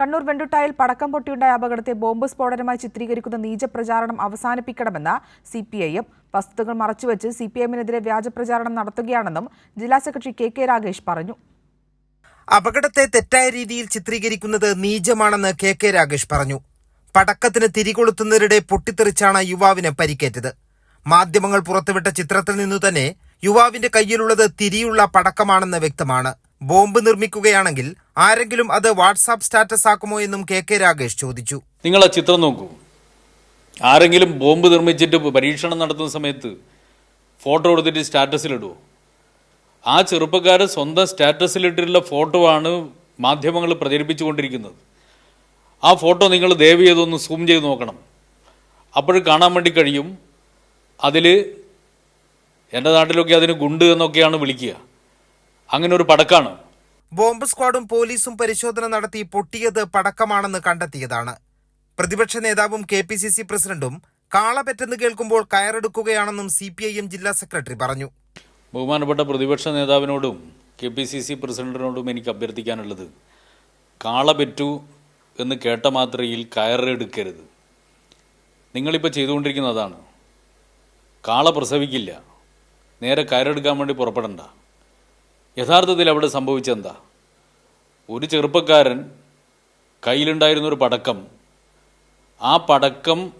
കണ്ണൂർ വെണ്ടുട്ടായിൽ പടക്കം പൊട്ടിയുണ്ടായ അപകടത്തെ ബോംബ് സ്ഫോടനമായി ചിത്രീകരിക്കുന്ന നീചപ്രചാരണം അവസാനിപ്പിക്കണമെന്ന് സി പി ഐ എം വസ്തുതകൾ മറച്ചുവെച്ച് സി പി എമ്മിനെതിരെ വ്യാജപ്രചാരണം നടത്തുകയാണെന്നും ജില്ലാ സെക്രട്ടറി കെ കെ രാഗേഷ് പറഞ്ഞു. അപകടത്തെ തെറ്റായ രീതിയിൽ ചിത്രീകരിക്കുന്നത് നീചമാണെന്ന് കെ കെ രാഗേഷ് പറഞ്ഞു. പടക്കത്തിന് തിരികൊളുത്തുന്നതിനിടെ പൊട്ടിത്തെറിച്ചാണ് യുവാവിന് പരിക്കേറ്റത്. മാധ്യമങ്ങൾ പുറത്തുവിട്ട ചിത്രത്തിൽ നിന്നു തന്നെ യുവാവിന്റെ കയ്യിലുള്ളത് തിരിയുള്ള പടക്കമാണെന്ന് വ്യക്തമാണ്. ബോംബ് നിർമ്മിക്കുകയാണെങ്കിൽ ആരെങ്കിലും അത് വാട്സാപ്പ് സ്റ്റാറ്റസ് ആക്കുമോ എന്നും കെ കെ രാഗേഷ് ചോദിച്ചു. നിങ്ങൾ ആ ചിത്രം നോക്കൂ. ആരെങ്കിലും ബോംബ് നിർമ്മിച്ചിട്ട് പരീക്ഷണം നടത്തുന്ന സമയത്ത് ഫോട്ടോ എടുത്തിട്ട് സ്റ്റാറ്റസിലിടുമോ ആ ചെറുപ്പക്കാരൻ സ്വന്തം സ്റ്റാറ്റസിലിട്ടിട്ടുള്ള ഫോട്ടോ ആണ് മാധ്യമങ്ങൾ പ്രചരിപ്പിച്ചുകൊണ്ടിരിക്കുന്നത്. ആ ഫോട്ടോ നിങ്ങൾ ദയവ് ചെയ്തൊന്ന് സൂം ചെയ്ത് നോക്കണം. അപ്പോൾ കാണാൻ വേണ്ടി കഴിയും. അതിൽ എന്റെ നാട്ടിലൊക്കെ അതിന് ഗുണ്ട് എന്നൊക്കെയാണ് വിളിക്കുക. അങ്ങനെ ഒരു പടക്കാണ്. ബോംബ് സ്ക്വാഡും പോലീസും പരിശോധന നടത്തി പൊട്ടിയത് പടക്കമാണെന്ന് കണ്ടെത്തിയതാണ്. പ്രതിപക്ഷ നേതാവും കെ പി സി സി പ്രസിഡന്റും കാളപെറ്റെന്ന് കേൾക്കുമ്പോൾ കയറെടുക്കുകയാണെന്നും സി പി ഐ എം ജില്ലാ സെക്രട്ടറി പറഞ്ഞു. ബഹുമാനപ്പെട്ട പ്രതിപക്ഷ നേതാവിനോടും കെ പി സി സി പ്രസിഡന്റിനോടും എനിക്ക് അഭ്യർത്ഥിക്കാനുള്ളത് കാള പെറ്റു എന്ന് കേട്ട മാത്രയിൽ കയറെടുക്കരുത്. നിങ്ങളിപ്പോൾ ചെയ്തുകൊണ്ടിരിക്കുന്നതാണ് കാള പ്രസവിക്കില്ല. നേരെ കയറെടുക്കാൻ വേണ്ടി പുറപ്പെടണ്ട. യഥാർത്ഥത്തിൽ അവിടെ സംഭവിച്ചെന്താ ഒരു ചെറുപ്പക്കാരൻ കയ്യിലുണ്ടായിരുന്നൊരു പടക്കം. ആ പടക്കം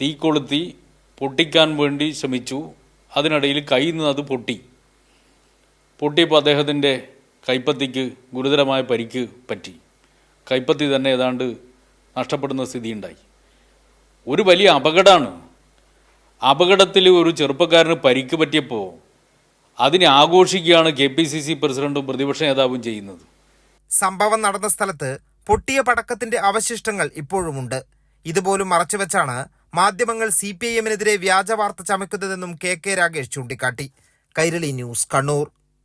തീ കൊളുത്തി പൊട്ടിക്കാൻ വേണ്ടി ശ്രമിച്ചു. അതിനിടയിൽ കയ്യിൽ നിന്ന് അത് പൊട്ടി. പൊട്ടിയപ്പോൾ അദ്ദേഹത്തിന്റെ കൈപ്പത്തിക്ക് ഗുരുതരമായ പരിക്ക് പറ്റി. കൈപ്പത്തി തന്നെ ഏതാണ്ട് നഷ്ടപ്പെടുന്ന സ്ഥിതിയുണ്ടായി. ഒരു വലിയ അപകടമാണ്. അപകടത്തിൽ ഒരു ചെറുപ്പക്കാരന് പരിക്ക് പറ്റിയപ്പോൾ അതിനെ ആഘോഷിക്കുകയാണ് കെ പി സി സി പ്രസിഡന്റും പ്രതിപക്ഷ നേതാവും ചെയ്യുന്നത്. സംഭവം നടന്ന സ്ഥലത്ത് പൊട്ടിയ പടക്കത്തിന്റെ അവശിഷ്ടങ്ങൾ ഇപ്പോഴുമുണ്ട്. ഇതുപോലും മറച്ചുവെച്ചാണ് മാധ്യമങ്ങൾ സി പി ഐ എമ്മിനെതിരെ വ്യാജ വാർത്ത ചമയ്ക്കുന്നതെന്നും കെ കെ രാഗേഷ് ചൂണ്ടിക്കാട്ടി. കൈരളി ന്യൂസ് കണ്ണൂർ.